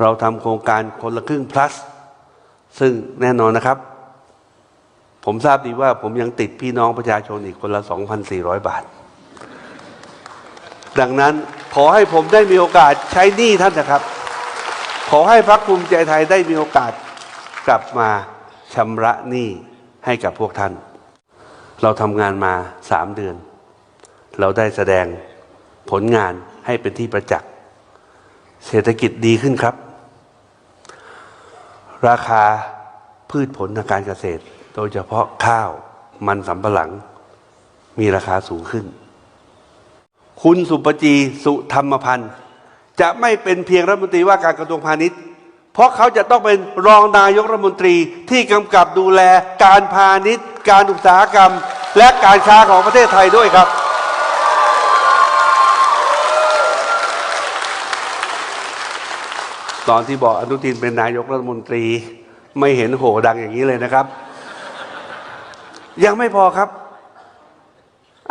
เราทำโครงการคนละครึ่ง plus ซึ่งแน่นอนนะครับ ผมทราบดีว่าผมยังติดพี่น้องประชาชนอีกคนละ 2,400 บาท ดังนั้นขอให้ผมได้มีโอกาสใช้หนี้ท่านนะครับ ขอให้พรรคภูมิใจไทยได้มีโอกาสกลับมาชำระหนี้ให้กับพวกท่าน เราทำงานมาสามเดือน เราได้แสดงผลงานให้เป็นที่ประจักษ์ เศรษฐกิจดีขึ้นครับ ราคาพืชผลทางการเกษตร โดยเฉพาะข้าวมันสำปะหลัง มีราคาสูงขึ้น คุณสุปจีสุธรรมพันธ์ จะไม่เป็นเพียงรัฐมนตรีว่าการกระทรวงพาณิชย์ เพราะเขาจะต้องเป็นรองนายกรัฐมนตรีที่กำกับดูแลการพาณิชย์ การอุตสาหกรรม และการค้าของประเทศไทยด้วยครับ ตอนที่บอกอนุทินเป็นนายกรัฐมนตรี ไม่เห็นโหดังอย่างนี้เลยนะครับ ยังไม่พอครับ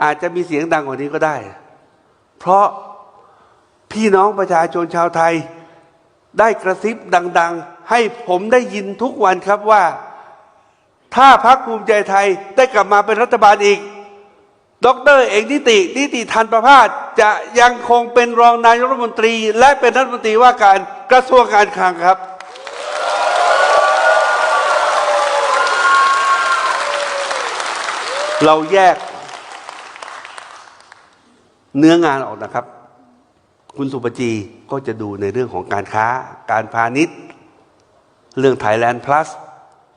อาจจะมีเสียงดังกว่านี้ก็ได้ เพราะพี่น้องประชาชนชาวไทย ได้กระซิบดัง ๆ ให้ผมได้ยินทุกวันครับว่า ถ้าพรรคภูมิใจไทยได้กลับมาเป็นรัฐบาลอีก ดรเอกนิติ นิติทันประพาสจะยังคงเป็นรองนายกรัฐมนตรี และเป็นรัฐมนตรีว่าการกระทรวงการคลังครับ เราแยก เนื้องานออกนะครับ คุณสุปจีก็จะดูในเรื่องของการค้า การพาณิชย์ เรื่อง Thailand Plus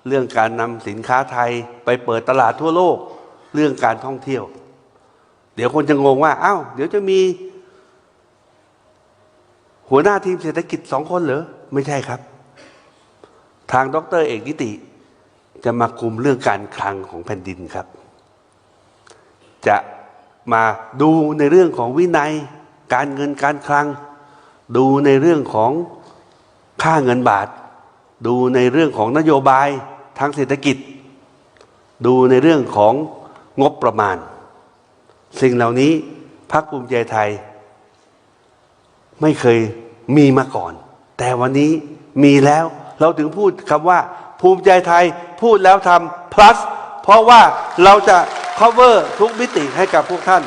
เรื่องการนำสินค้าไทยไปเปิดตลาดทั่วโลก เรื่องการท่องเที่ยว เดี๋ยวคนจะงงว่าอ้าวเดี๋ยวจะมี หัวหน้าทีมเศรษฐกิจสองคนเหรอ ไม่ใช่ครับ ทางดรเอกนิติ จะมาคุมเรื่องการคลังของแผ่นดินครับ จะมาดูในเรื่องของวินัย การเงินการคลัง ดูในเรื่องของค่าเงินบาท ดูในเรื่องของนโยบายทางเศรษฐกิจ ดูในเรื่องของงบประมาณ สิ่งเหล่านี้พรรคภูมิใจไทย ไม่เคยมีมาก่อน แต่วันนี้มีแล้วเราถึงพูดคำว่า ภูมิใจไทยพูดแล้วทำ plus เพราะว่าเราจะ cover ทุกมิติให้กับพวกท่าน